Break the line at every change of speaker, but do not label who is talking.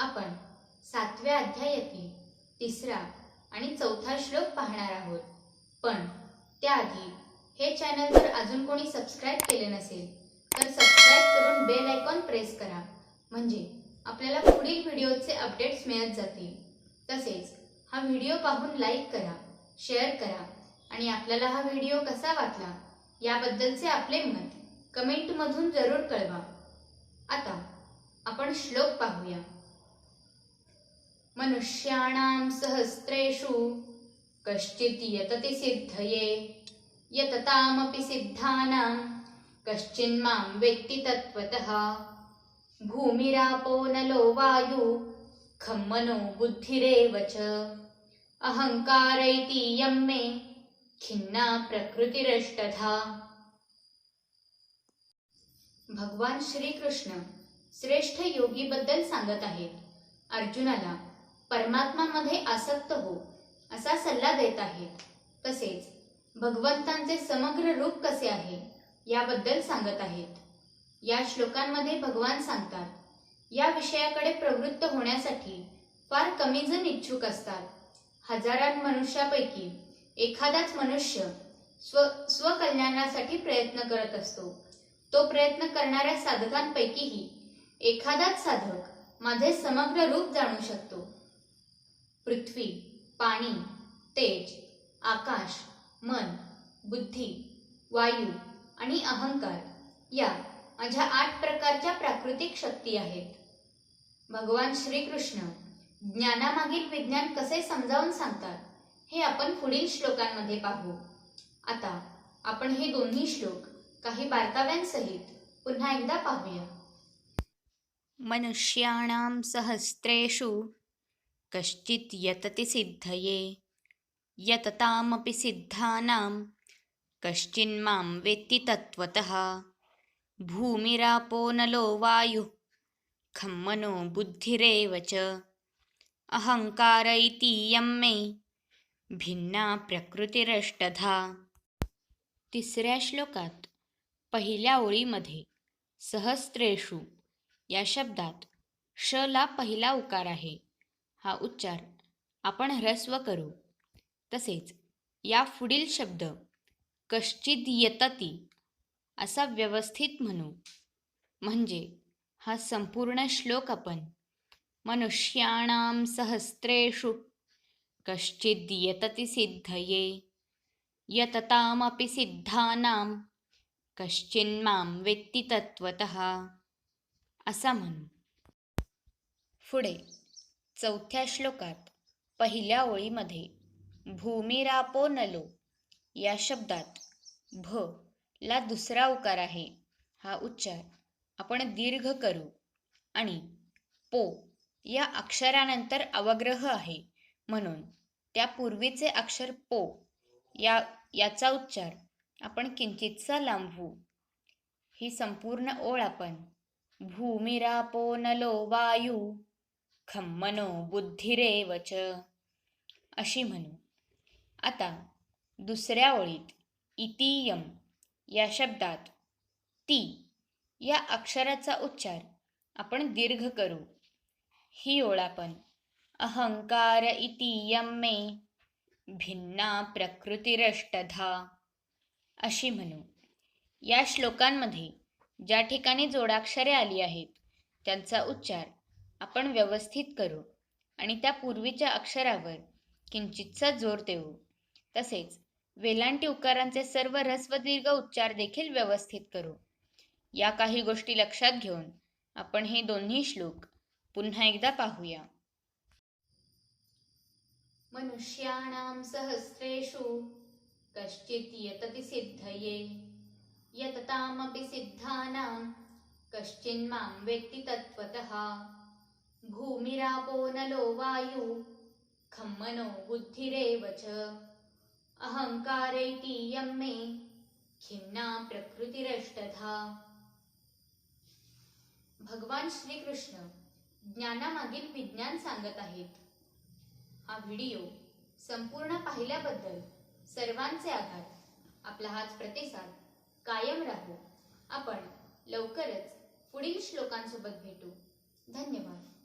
आपण सातव्या अध्यायातील तिसरा आणि चौथा श्लोक पाहणार आहोत. पण त्याआधी हे चॅनल जर अजून कोणी सबस्क्राईब केले नसेल तर सबस्क्राईब करून बेल आयकॉन प्रेस करा. म्हणजे आपल्याला पुढील व्हिडिओचे अपडेट्स मिळत जातील. तसेच हा व्हिडिओ पाहून लाईक करा शेअर करा आणि आपल्याला हा व्हिडिओ कसा वाटला याबद्दलचे आपले मत कमेंटमधून जरूर कळवा. आता आपण श्लोक पाहूया. मनुष्याणां सहस्रेषु कश्चित् यतति सिद्धये यततामपि सिद्धानां कश्चिन्मां वेत्ति तत्त्वतः। भूमिरापो नलो वायु खम्मनो बुद्धिरेव च। अहङ्कार इति यं मे खिन्ना प्रकृतिरष्टधा। भगवान श्रीकृष्ण श्रेष्ठ योगीबद्दल सांगत आहेत। अर्जुनाला परमात्मामध्ये आसक्त हो असा सल्ला देत आहेत तसेच भगवंतांचे समग्र रूप कसे आहे याबद्दल सांगत आहेत. या श्लोकांमध्ये भगवान सांगतात या विषयाकडे प्रवृत्त होण्यासाठी फार कमी जण इच्छुक असतात. हजारां मनुष्यापैकी एखादाच मनुष्य स्व स्वकल्याणासाठी प्रयत्न करत असतो. तो प्रयत्न करणाऱ्या साधकांपैकीही एखादाच साधक माझे समग्र रूप जाणू शकतो. पृथ्वी पाणी तेज आकाश मन बुद्धी वायू आणि अहंकार या माझ्या आठ प्रकारच्या प्राकृतिक शक्ती आहेत. भगवान श्रीकृष्ण ज्ञानामागील विज्ञान कसे समजावून सांगतात हे आपण पुढील श्लोकांमध्ये पाहू. आता आपण हे दोन्ही श्लोक काही बारकाव्यांसहित पुन्हा एकदा पाहूया.
मनुष्याणां सहस्रेषु कश्चित् यतति सिद्धये यततामपि सिद्धानां कश्चिन्मां वेत्ति तत्त्वतः। भूमिरापो नलो वायुः खं मनो बुद्धिरेव च। अहङ्कार इतीयं मे भिन्ना प्रकृतिरष्टधा। तिसऱ्या श्लोकात पहिल्या ओळीमध्ये सहस्त्रेषु या शब्दात श ला पहिला उकार आहे. हा उच्चार आपण ह्रस्व करू. तसेच या पुढील शब्द कश्चित यतती असा व्यवस्थित म्हणू. म्हणजे हा संपूर्ण श्लोक आपण मनुष्याणां सहस्रेषु कश्चिद् यतति सिद्धये. यततामपि सिद्धानां कश्चिन्माम वेत्ती तत्वत असा म्हणू. पुढे चौथ्या श्लोकात पहिल्या ओळीमध्ये भूमिरापो नलो या शब्दात भ ला दुसरा उकार आहे. हा उच्चार आपण दीर्घ करू आणि पो या अक्षरानंतर अवग्रह आहे. म्हणून त्या पूर्वीचे अक्षर पो या याचा उच्चार आपण किंचितसा लांबवू. ही संपूर्ण ओळ आपण भूमिरापो नलो वायू खम्मनो मनो बुद्धिरेव च अशी म्हणू. आता दुसऱ्या ओळीत इतियम या शब्दात ती या अक्षराचा उच्चार आपण दीर्घ करू. ही ओळ आपण अहंकार इतियम मे भिन्ना प्रकृतिरष्टधा अशी म्हणू. या श्लोकांमध्ये ज्या ठिकाणी जोडाक्षरे आली आहेत त्यांचा उच्चार आपण व्यवस्थित करू आणि त्या पूर्वीच्या अक्षरावर किंचितचा जोर देऊ. तसेच वेलांटी उकारांचे सर्व ऱ्हस्व दीर्घ उच्चार देखील व्यवस्थित करू. या काही गोष्टी लक्षात घेऊन आपण हे दोन्ही श्लोक पुन्हा एकदा पाहूया.
मनुष्याणां सहस्रेषु कश्चित् यतति सिद्धये यततामपि सिद्धानां कश्चिन्मां वेत्ति तत्त्वतः भूमिरापो नलो वायु खम्मनो बुद्धिरेव च अहङ्कार यं मे खिन्ना प्रकृतिरष्टधा। भगवान श्रीकृष्ण ज्ञानामागील विज्ञान सांगत आहेत. हा व्हिडिओ संपूर्ण पाहिल्याबद्दल सर्वांचे आभार. आपला हाच प्रतिसाद कायम राहू. आपण लवकरच पुढील श्लोकांसोबत भेटू. धन्यवाद.